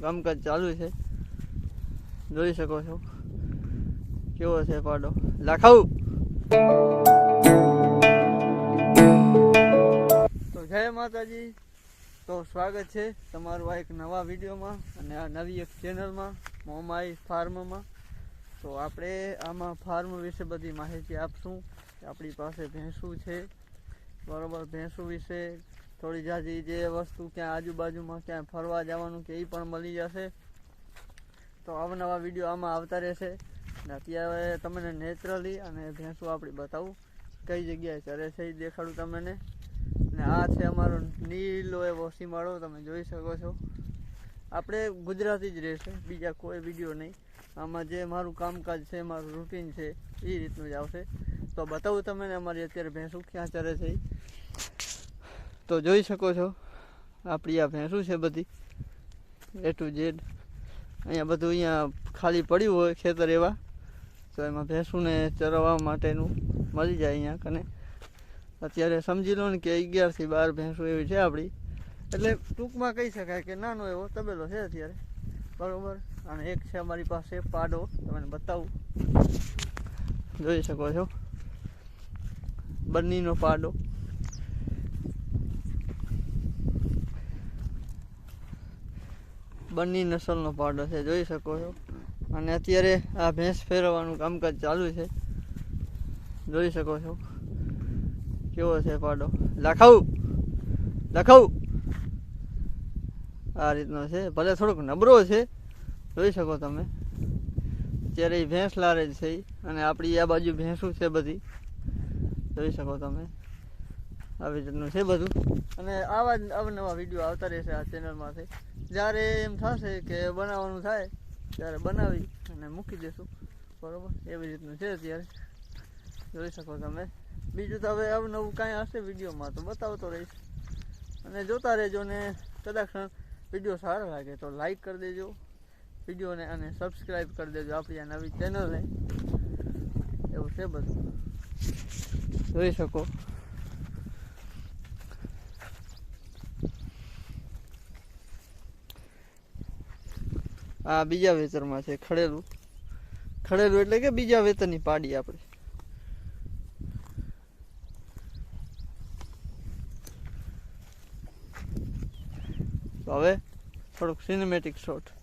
કામકાજ ચાલુ છે. જોઈ શકો છો. કેવો છે પાડો. લાખાવું તો જય માતાજી. તો સ્વાગત છે તમારું આ એક નવા વિડીયોમાં અને આ નવી એક ચેનલમાં, મોમાઈ ફાર્મમાં. તો આપણે આમાં ફાર્મ વિશે બધી માહિતી આપશું. આપણી પાસે ભેંસું છે. બરોબર, ભેંસું વિશે થોડી જાજી જે વસ્તુ ક્યાં આજુબાજુમાં ક્યાં ફરવા જવાનું કે એ પણ મળી જશે. તો અવનવા વીડિયો આમાં આવતા રહેશે. ને અત્યારે તમને નેચરલી અને ભેંસું આપણી બતાવું કઈ જગ્યાએ ચરે છે એ દેખાડું તમને. ને આ છે અમારો નીલો એવો સીમાડો તમે જોઈ શકો છો. આપણે ગુજરાતી જ રહેશે, બીજા કોઈ વીડિયો નહીં. આમાં જે મારું કામકાજ છે, મારું રૂટીન છે, એ રીતનું જ આવશે. તો બતાવું તમને અમારી અત્યારે ભેંસું ક્યાં ચરે છે ઈ. તો જોઈ શકો છો. આપણી આ ભેંસું છે બધી? એ ટુ ઝેડ અહીંયા બધું અહીંયા ખાલી પડ્યું હોય ખેતર એવા. તો એમાં ભેંસુને ચરવા માટેનું મળી જાય અહીંયા કને. અત્યારે સમજી લો ને કે અગિયારથી બાર ભેંસો એવી છે આપણી. એટલે ટૂંકમાં કહી શકાય કે નાનો એવો તબેલો છે અત્યારે. બરાબર? અને એક છે અમારી પાસે પાડો. તમને બતાવું. જોઈ શકો છો. બંનીનો પાડો. બન્ની નસલનો પાડો છે, જોઈ શકો છો. અને અત્યારે આ ભેંસ ફેરવવાનું કામકાજ ચાલુ છે. જોઈ શકો છો. કેવો છે પાડો. લાખાવું લખાવું આ રીતનો છે. ભલે થોડોક નબળો છે. જોઈ શકો તમે. અત્યારે એ ભેંસ લારે છે અને આપણી આ બાજુ ભેંસું છે બધી. જોઈ શકો તમે. આવી રીતનું છે બધું. અને આવા જ અવનવા વીડિયો આવતા રહેશે આ ચેનલમાંથી જ્યારે એમ થશે કે બનાવવાનું થાય, ત્યારે બનાવી અને મૂકી દેશું. બરાબર? એવી રીતનું છે અત્યારે. જોઈ શકો તમે. બીજું તો હવે અવનવું કાંઈ હશે વિડીયોમાં, તો બતાવતો રહીશ. અને જોતા રહેજો ને કદાચ વીડિયો સારો લાગે તો લાઈક કરી દેજો. વિડીયોને અને સબસ્ક્રાઈબ કરી દેજો આપણી આ નવી ચેનલને એવું છે બધું. જોઈ શકો. આ બીજા વેતરમાં છે, ખડેલું. ખડેલું એટલે કે બીજા વેતરની પાડી આપણે. તો હવે થોડુંક સિનેમેટિક શોટ